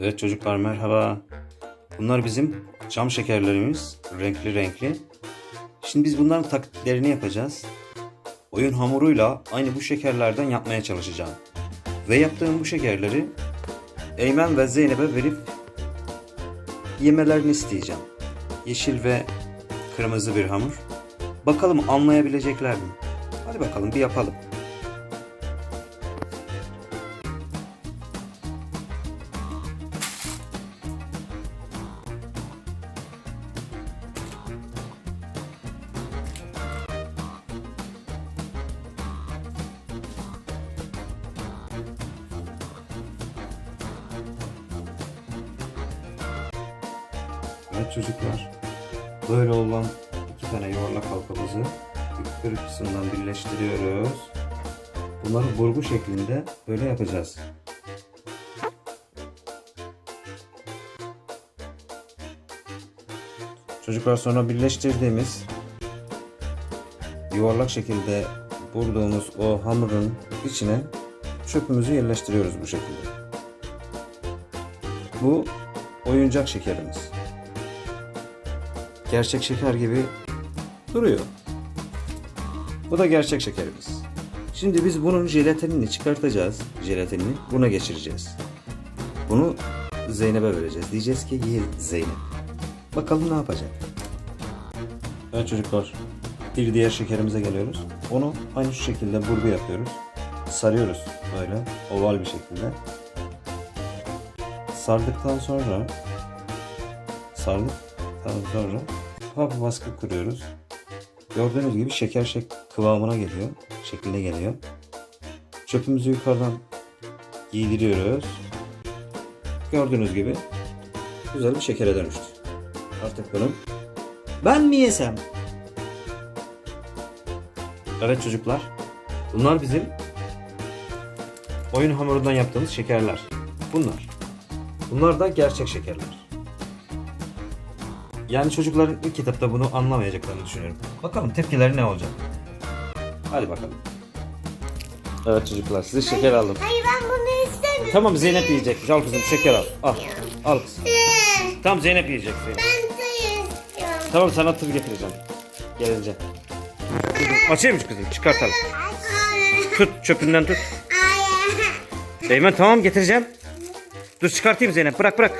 Evet çocuklar merhaba. Bunlar bizim cam şekerlerimiz. Renkli renkli. Şimdi biz bunların taklitlerini yapacağız. Oyun hamuruyla aynı bu şekerlerden yapmaya çalışacağım. Ve yaptığım bu şekerleri Eymen ve Zeynep'e verip yemelerini isteyeceğim. Yeşil ve kırmızı bir hamur. Bakalım anlayabilecekler mi? Hadi bakalım bir yapalım. Evet çocuklar. Böyle olan iki tane yuvarlak halkamızı yukarı kısımdan birleştiriyoruz. Bunları burgu şeklinde böyle yapacağız. Çocuklar sonra birleştirdiğimiz yuvarlak şekilde vurduğumuz o hamurun içine çöpümüzü yerleştiriyoruz bu şekilde. Bu oyuncak şekerimiz. Gerçek şeker gibi duruyor. Bu da gerçek şekerimiz. Şimdi biz bunun jelatinini çıkartacağız. Jelatinini buna geçireceğiz. Bunu Zeynep'e vereceğiz. Diyeceğiz ki ye Zeynep. Bakalım ne yapacak. Evet çocuklar. Bir diğer şekerimize geliyoruz. Onu aynı şu şekilde burgu yapıyoruz. Sarıyoruz böyle oval bir şekilde. Sardıktan sonra sardıktan sonra hafif baskı kuruyoruz. Gördüğünüz gibi şeker şek kıvamına geliyor. Şekline geliyor. Çöpümüzü yukarıdan giydiriyoruz. Gördüğünüz gibi güzel bir şekere dönüştü. Artık bunu ben mi yesem? Evet çocuklar. Bunlar bizim oyun hamurundan yaptığımız şekerler. Bunlar. Bunlar da gerçek şekerler. Yani çocukların ilk kitapta bunu anlamayacaklarını düşünüyorum. Bakalım tepkileri ne olacak? Hadi bakalım. Evet çocuklar size şeker aldım. Hayır ben bunu istemiyorum. Tamam Zeynep yiyecek. Al kızım şeker al. Al. Al kızım. Tamam Zeynep yiyecek Zeynep. Ben de istiyorum. Tamam sana tır getireceğim. Gelince. Kızım, açayım mı kızım? Çıkartalım. Tut çöpünden tut. Eymen tamam getireceğim. Dur çıkartayım Zeynep. Bırak bırak.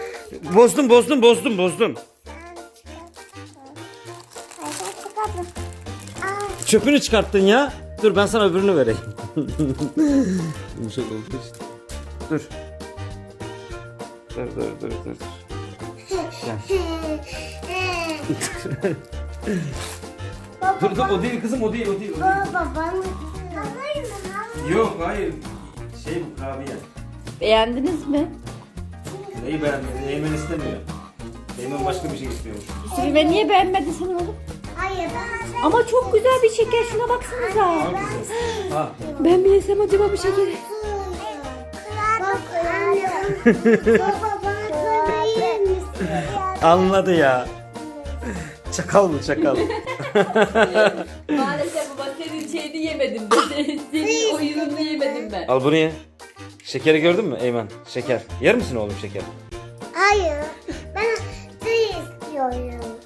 Bozdum bozdum bozdum bozdum. Çöpünü çıkarttın ya. Dur ben sana öbürünü vereyim. Yumuşak oldu işte. Dur. Dur dur dur dur. dur. Gel. dur dur o değil kızım o değil o değil. O değil. Baba bana Hayır mı? Yok hayır. Şey bu kurabiye. Beğendiniz mi? Neyi beğenmedin? Eymen istemiyor. Eymen başka bir şey istiyormuş. Süleyman niye beğenmedin sen oğlum? Hayır Ama çok güzel bir şeker şuna baksanıza. Ha. Ben mi yesem acaba bu şekeri? Bak anne. Baba bana kurabiye misin? Anladı ya. Çakal mı çakal? Maalesef baba senin şeyini yemedim ben. Senin oyununu yemedim ben. Al bunu ye. Şekeri gördün mü Eymen? Şeker. Yer misin oğlum şeker? Hayır.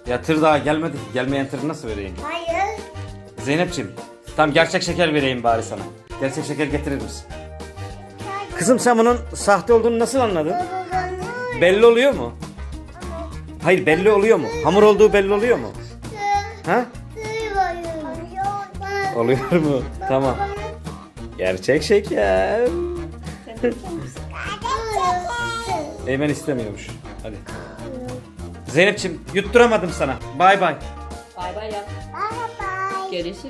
Ya tır daha gelmedi. Gelmeyen tır nasıl vereyim? Hayır. Zeynep'ciğim. Tam gerçek şeker vereyim bari sana. Gerçek şeker getirir misin? Kızım sen bunun sahte olduğunu nasıl anladın? Belli oluyor mu? Hayır belli oluyor mu? Hamur olduğu belli oluyor mu? Ha? Oluyor mu? Tamam. Gerçek şeker. Eymen istemiyormuş. Hadi. Zeynep'ciğim yutturamadım sana. Bay bay. Bay bay yap. Bye bye. Görüşürüz.